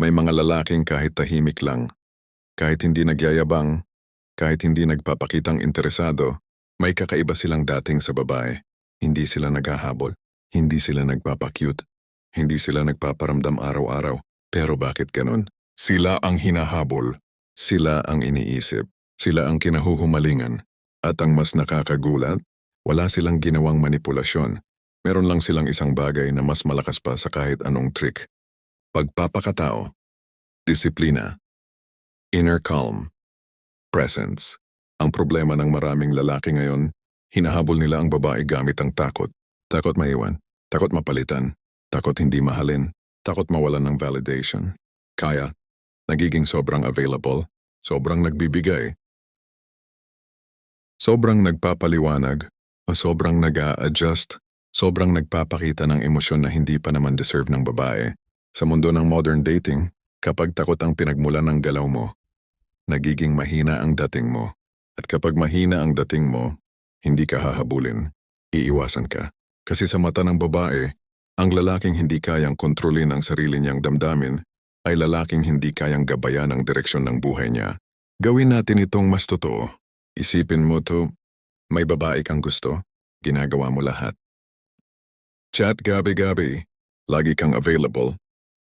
May mga lalaking kahit tahimik lang, kahit hindi nagyayabang, kahit hindi nagpapakitang interesado, may kakaiba silang dating sa babae. Hindi sila naghahabol, hindi sila nagpapakyut, hindi sila nagpaparamdam araw-araw. Pero bakit ganun? Sila ang hinahabol, sila ang iniisip, sila ang kinahuhumalingan. At ang mas nakakagulat, wala silang ginawang manipulasyon. Meron lang silang isang bagay na mas malakas pa sa kahit anong trick. Pagpapakatao, disiplina, inner calm, presence. Ang problema ng maraming lalaki ngayon, hinahabol nila ang babae gamit ang takot. Takot maiwan, takot mapalitan, takot hindi mahalin, takot mawalan ng validation. Kaya, nagiging sobrang available, sobrang nagbibigay, sobrang nagpapaliwanag, o sobrang nag adjust sobrang nagpapakita ng emosyon na hindi pa naman deserve ng babae. Sa mundo ng modern dating, kapag takot ang pinagmulan ng galaw mo, nagiging mahina ang dating mo. At kapag mahina ang dating mo, hindi ka hahabulin, iiwasan ka. Kasi sa mata ng babae, ang lalaking hindi kayang kontrolin ang sarili niyang damdamin ay lalaking hindi kayang gabayan ang direksyon ng buhay niya. Gawin natin itong mas totoo. Isipin mo to, may babae kang gusto, ginagawa mo lahat. Chat gabi-gabi, lagi kang available,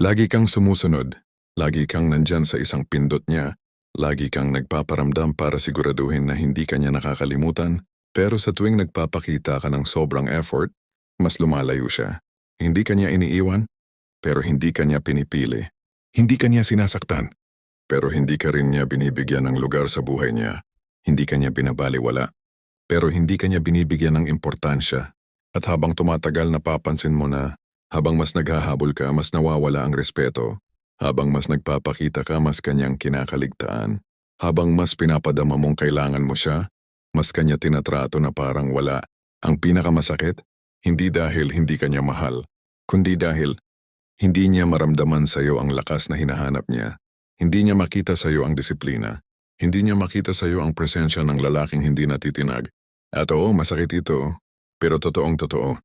lagi kang sumusunod, lagi kang nandyan sa isang pindot niya, lagi kang nagpaparamdam para siguraduhin na hindi ka niya nakakalimutan, pero sa tuwing nagpapakita ka ng sobrang effort, mas lumalayo siya. Hindi ka niya iniiwan, pero hindi ka niya pinipili. Hindi ka niya sinasaktan, pero hindi ka rin niya binibigyan ng lugar sa buhay niya. Hindi ka niya binabaliwala, pero hindi ka niya binibigyan ng importansya. At habang tumatagal napapansin mo na, habang mas naghahabol ka, mas nawawala ang respeto. Habang mas nagpapakita ka, mas kanyang kinakaligtaan. Habang mas pinapadama mong kailangan mo siya, mas kanya tinatrato na parang wala. Ang pinakamasakit, hindi dahil hindi kanya mahal, kundi dahil hindi niya maramdaman sa iyo ang lakas na hinahanap niya. Hindi niya makita sa iyo ang disiplina. Hindi niya makita sa iyo ang presensya ng lalaking hindi natitinag. At oo, masakit ito, pero totoong totoo.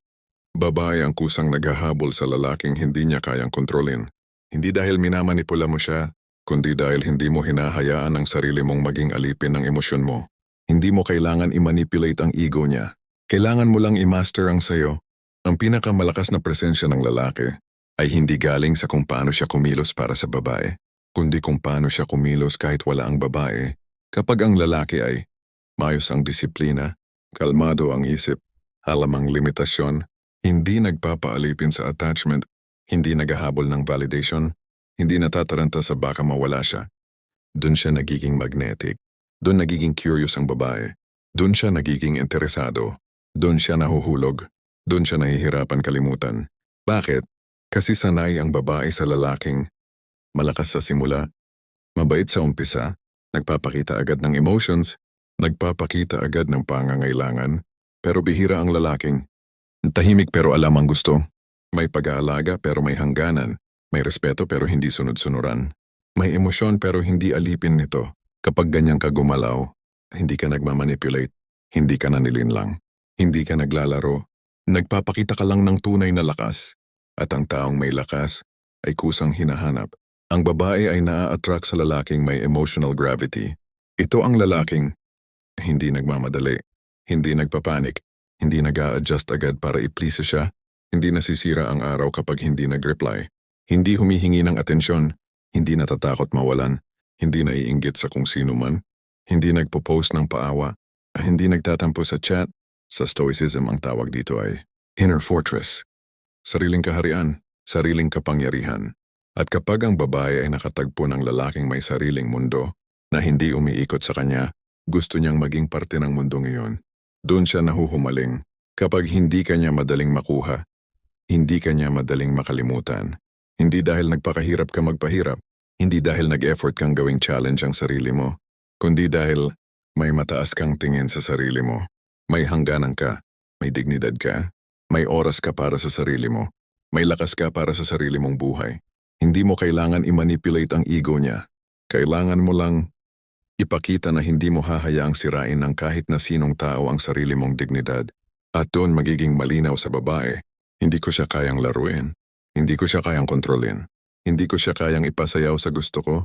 Babae ang kusang naghahabol sa lalaking hindi niya kayang kontrolin. Hindi dahil minamanipula mo siya, kundi dahil hindi mo hinahayaan ang sarili mong maging alipin ng emosyon mo. Hindi mo kailangan i-manipulate ang ego niya. Kailangan mo lang i-master ang sayo. Ang pinakamalakas na presensya ng lalaki ay hindi galing sa kung paano siya kumilos para sa babae, kundi kung paano siya kumilos kahit wala ang babae. Kapag ang lalaki ay mayos ang disiplina, kalmado ang isip, alamang limitasyon, hindi nagpapaalipin sa attachment, hindi naghahabol ng validation, hindi natataranta sa baka mawala siya. Doon siya nagiging magnetic. Doon nagiging curious ang babae. Doon siya nagiging interesado. Doon siya nahuhulog. Doon siya nahihirapan kalimutan. Bakit? Kasi sanay ang babae sa lalaking. Malakas sa simula. Mabait sa umpisa. Nagpapakita agad ng emotions. Nagpapakita agad ng pangangailangan. Pero bihira ang lalaking. Tahimik pero alam ang gusto. May pag-aalaga pero may hangganan. May respeto pero hindi sunod-sunuran. May emosyon pero hindi alipin nito. Kapag ganyan ka gumalaw, hindi ka nagmamanipulate, hindi ka nanilinlang, hindi ka naglalaro, nagpapakita ka lang ng tunay na lakas. At ang taong may lakas ay kusang hinahanap. Ang babae ay naa-attract sa lalaking may emotional gravity. Ito ang lalaking hindi nagmamadali, hindi nagpapanik, hindi nag adjust agad para i-please siya, hindi nasisira ang araw kapag hindi nag-reply, hindi humihingi ng atensyon, hindi natatakot mawalan, hindi naiinggit sa kung sino man, hindi nagpo-post ng paawa, hindi nagtatampo sa chat, sa stoicism ang tawag dito ay inner fortress. Sariling kaharian, sariling kapangyarihan. At kapag ang babae ay nakatagpo ng lalaking may sariling mundo na hindi umiikot sa kanya, gusto niyang maging parte ng mundong iyon. Doon siya nahuhumaling kapag hindi kanya madaling makuha, hindi kanya madaling makalimutan. Hindi dahil nagpakahirap ka magpahirap, hindi dahil nag-effort kang gawing challenge ang sarili mo, kundi dahil may mataas kang tingin sa sarili mo. May hangganan ka, may dignidad ka, may oras ka para sa sarili mo, may lakas ka para sa sarili mong buhay. Hindi mo kailangan i-manipulate ang ego niya. Kailangan mo lang Ipakita na hindi mo hahayaang sirain ng kahit na sinong tao ang sarili mong dignidad. At doon magiging malinaw sa babae, hindi ko siya kayang laruin. Hindi ko siya kayang kontrolin. Hindi ko siya kayang ipasayaw sa gusto ko.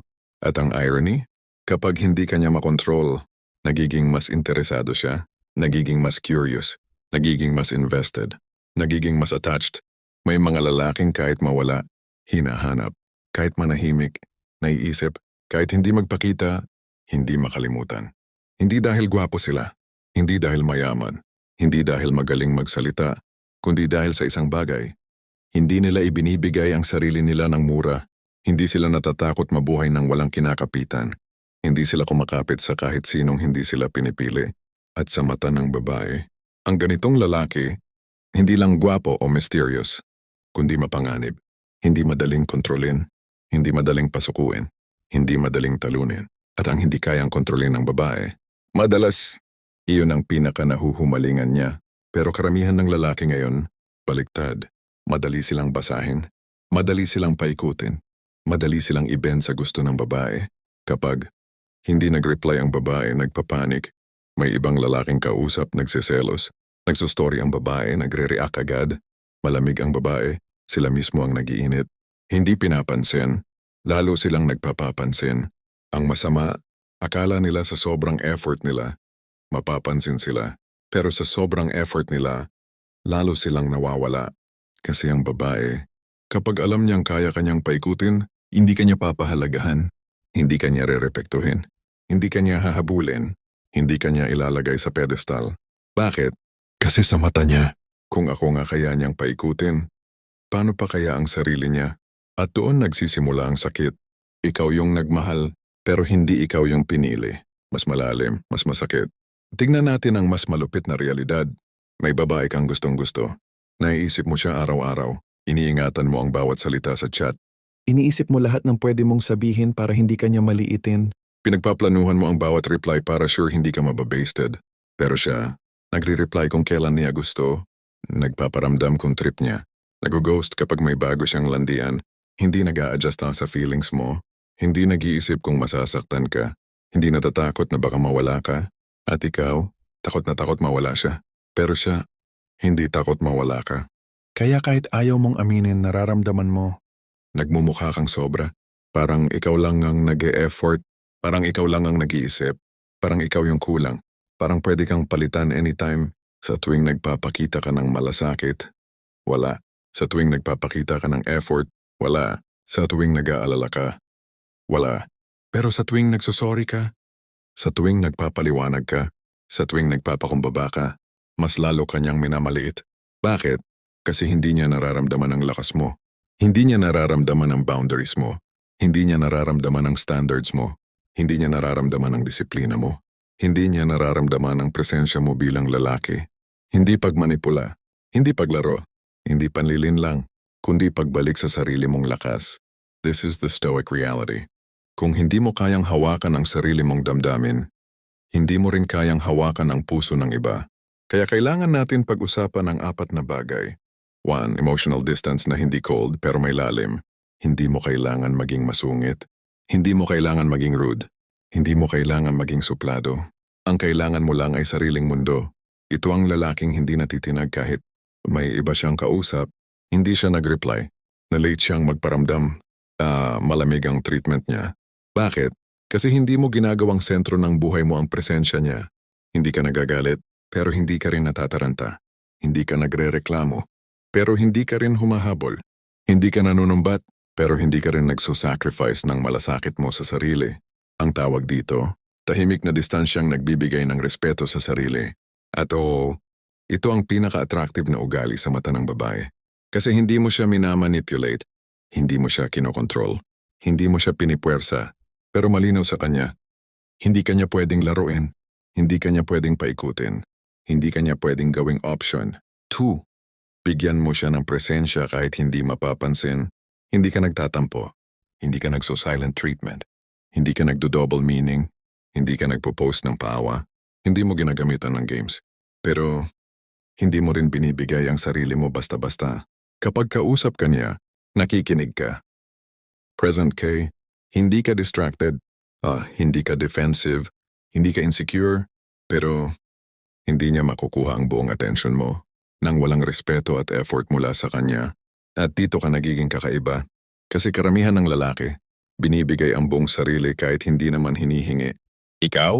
At ang irony, kapag hindi kanya makontrol, nagiging mas interesado siya, nagiging mas curious, nagiging mas invested, nagiging mas attached. May mga lalaking kahit mawala, hinahanap, kahit manahimik, naiisip, kahit hindi magpakita, hindi makalimutan. Hindi dahil gwapo sila, hindi dahil mayaman, hindi dahil magaling magsalita, kundi dahil sa isang bagay. Hindi nila ibinibigay ang sarili nila ng mura, hindi sila natatakot mabuhay ng walang kinakapitan, hindi sila kumakapit sa kahit sinong hindi sila pinipili. At sa mata ng babae, ang ganitong lalaki, hindi lang gwapo o mysterious, kundi mapanganib, hindi madaling kontrolin, hindi madaling pasukuin, hindi madaling talunin, at ang hindi kayang kontrolin ng babae. Madalas, iyon ang pinaka nahuhumalingan niya. Pero karamihan ng lalaki ngayon, baliktad. Madali silang basahin, madali silang paikutin, madali silang ibend sa gusto ng babae. Kapag hindi nag-reply ang babae, nagpapanik, may ibang lalaking kausap, nagsiselos, nagsustory ang babae, nagre-react agad, malamig ang babae, sila mismo ang nagiinit. Hindi pinapansin, lalo silang nagpapapansin. Ang masama, akala nila sa sobrang effort nila, mapapansin sila. Pero sa sobrang effort nila, lalo silang nawawala. Kasi ang babae, kapag alam niyang kaya kanyang paikutin, hindi kanya papahalagahan, hindi kanya rerepektuhin, hindi kanya hahabulin, hindi kanya ilalagay sa pedestal. Bakit? Kasi sa mata niya, kung ako nga kaya niyang paikutin, paano pa kaya ang sarili niya? At doon nagsisimula ang sakit. Ikaw yung nagmahal, pero hindi ikaw yung pinili. Mas malalim, mas masakit. Tingnan natin ang mas malupit na realidad. May babae kang gustong gusto. Naiisip mo siya araw-araw. Iniingatan mo ang bawat salita sa chat. Iniisip mo lahat ng pwede mong sabihin para hindi kanya maliitin. Pinagpaplanuhan mo ang bawat reply para sure hindi ka mababasted. Pero siya, nagre-reply kung kailan niya gusto. Nagpaparamdam kung trip niya. Nag-ghost kapag may bago siyang landian. Hindi nag adjust sa feelings mo. Hindi nag-iisip kung masasaktan ka. Hindi natatakot na baka mawala ka. At ikaw, takot na takot mawala siya. Pero siya, hindi takot mawala ka. Kaya kahit ayaw mong aminin nararamdaman mo, Nagmumukha kang sobra. Parang ikaw lang ang nag effort Parang ikaw lang ang nag-iisip. Parang ikaw yung kulang. Parang pwede kang palitan anytime. Sa tuwing nagpapakita ka ng malasakit, wala. Sa tuwing nagpapakita ka ng effort, wala. Sa tuwing nag-aalala ka, wala. Pero sa tuwing nagsusorry ka, sa tuwing nagpapaliwanag ka, sa tuwing nagpapakumbaba ka, mas lalo kanyang minamaliit. Bakit? Kasi hindi niya nararamdaman ang lakas mo. Hindi niya nararamdaman ang boundaries mo. Hindi niya nararamdaman ang standards mo. Hindi niya nararamdaman ang disiplina mo. Hindi niya nararamdaman ang presensya mo bilang lalaki. Hindi pagmanipula. Hindi paglaro. Hindi panlilin lang. Kundi pagbalik sa sarili mong lakas. This is the stoic reality. Kung hindi mo kayang hawakan ang sarili mong damdamin, hindi mo rin kayang hawakan ang puso ng iba. Kaya kailangan natin pag-usapan ang apat na bagay. One, emotional distance na hindi cold pero may lalim. Hindi mo kailangan maging masungit. Hindi mo kailangan maging rude. Hindi mo kailangan maging suplado. Ang kailangan mo lang ay sariling mundo. Ito ang lalaking hindi natitinag kahit may iba siyang kausap. Hindi siya nag-reply. Na-late siyang magparamdam. Ah, malamig ang treatment niya. Bakit? Kasi hindi mo ginagawang sentro ng buhay mo ang presensya niya. Hindi ka nagagalit, pero hindi ka rin natataranta. Hindi ka nagre-reklamo, pero hindi ka rin humahabol. Hindi ka nanunumbat, pero hindi ka rin nagsusacrifice ng malasakit mo sa sarili. Ang tawag dito, tahimik na distansyang nagbibigay ng respeto sa sarili. At oo, ito ang pinaka-attractive na ugali sa mata ng babae. Kasi hindi mo siya minamanipulate, hindi mo siya kinokontrol, hindi mo siya pinipwersa, pero malinaw sa kanya. Hindi kanya pwedeng laruin, hindi kanya pwedeng paikutin, hindi kanya pwedeng gawing option. Two, bigyan mo siya ng presensya kahit hindi mapapansin, hindi ka nagtatampo, hindi ka nagso-silent treatment, hindi ka nagdo-double meaning, hindi ka nagpo-post ng paawa, hindi mo ginagamitan ng games. Pero, hindi mo rin binibigay ang sarili mo basta-basta. Kapag kausap ka niya, nakikinig ka. Present kay, hindi ka distracted, ah, hindi ka defensive, hindi ka insecure, pero hindi niya makukuha ang buong attention mo nang walang respeto at effort mula sa kanya. At dito ka nagiging kakaiba. Kasi karamihan ng lalaki, binibigay ang buong sarili kahit hindi naman hinihingi. Ikaw?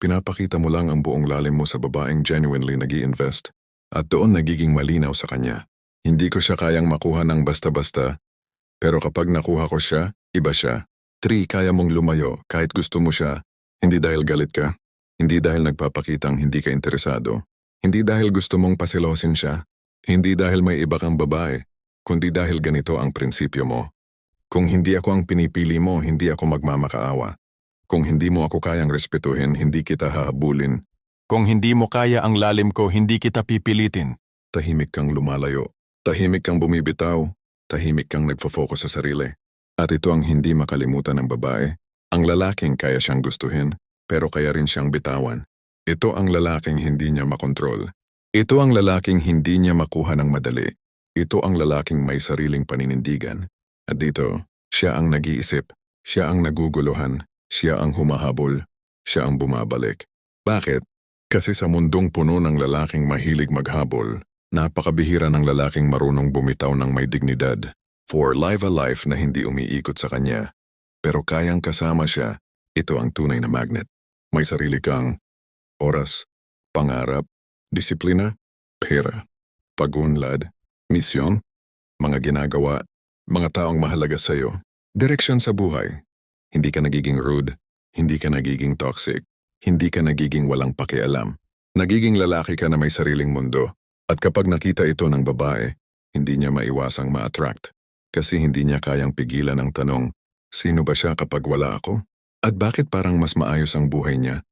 Pinapakita mo lang ang buong lalim mo sa babaeng genuinely nag invest at doon nagiging malinaw sa kanya. Hindi ko siya kayang makuha ng basta-basta, pero kapag nakuha ko siya, iba siya. Three, kaya mong lumayo kahit gusto mo siya, hindi dahil galit ka, hindi dahil nagpapakitang hindi ka interesado, hindi dahil gusto mong pasilosin siya, hindi dahil may iba kang babae, kundi dahil ganito ang prinsipyo mo. Kung hindi ako ang pinipili mo, hindi ako magmamakaawa. Kung hindi mo ako kayang respetuhin, hindi kita hahabulin. Kung hindi mo kaya ang lalim ko, hindi kita pipilitin. Tahimik kang lumalayo. Tahimik kang bumibitaw. Tahimik kang nagfo-focus sa sarili. At ito ang hindi makalimutan ng babae. Ang lalaking kaya siyang gustuhin, pero kaya rin siyang bitawan. Ito ang lalaking hindi niya makontrol. Ito ang lalaking hindi niya makuha ng madali. Ito ang lalaking may sariling paninindigan. At dito, siya ang nag-iisip. Siya ang naguguluhan. Siya ang humahabol. Siya ang bumabalik. Bakit? Kasi sa mundong puno ng lalaking mahilig maghabol, napakabihira ng lalaking marunong bumitaw ng may dignidad. For live a life na hindi umiikot sa kanya. Pero kayang kasama siya, ito ang tunay na magnet. May sarili kang oras, pangarap, disiplina, pera, pagunlad, misyon, mga ginagawa, mga taong mahalaga sa iyo, direksyon sa buhay. Hindi ka nagiging rude, hindi ka nagiging toxic, hindi ka nagiging walang pakialam. Nagiging lalaki ka na may sariling mundo. At kapag nakita ito ng babae, hindi niya maiwasang ma-attract. Kasi hindi niya kayang pigilan ang tanong, sino ba siya kapag wala ako? At bakit parang mas maayos ang buhay niya?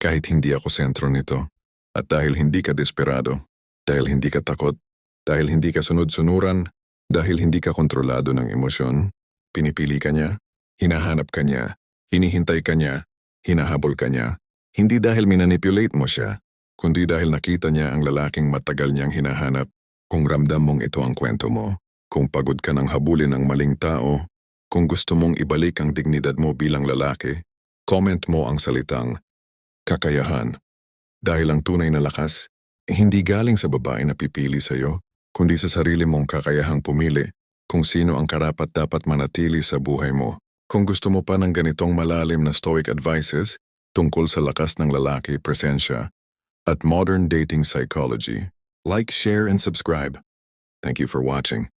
Kahit hindi ako sentro nito. At dahil hindi ka desperado, dahil hindi ka takot, dahil hindi ka sunod-sunuran, dahil hindi ka kontrolado ng emosyon, pinipili ka niya, hinahanap ka niya, hinihintay ka niya, hinahabol ka niya. Hindi dahil minanipulate mo siya, kundi dahil nakita niya ang lalaking matagal niyang hinahanap. Kung ramdam mong ito ang kwento mo, kung pagod ka ng habulin ng maling tao, kung gusto mong ibalik ang dignidad mo bilang lalaki, comment mo ang salitang kakayahan. Dahil ang tunay na lakas, hindi galing sa babae na pipili sa'yo, kundi sa sarili mong kakayahang pumili kung sino ang karapat dapat manatili sa buhay mo. Kung gusto mo pa ng ganitong malalim na stoic advices tungkol sa lakas ng lalaki, presensya, at modern dating psychology, like, share, and subscribe. Thank you for watching.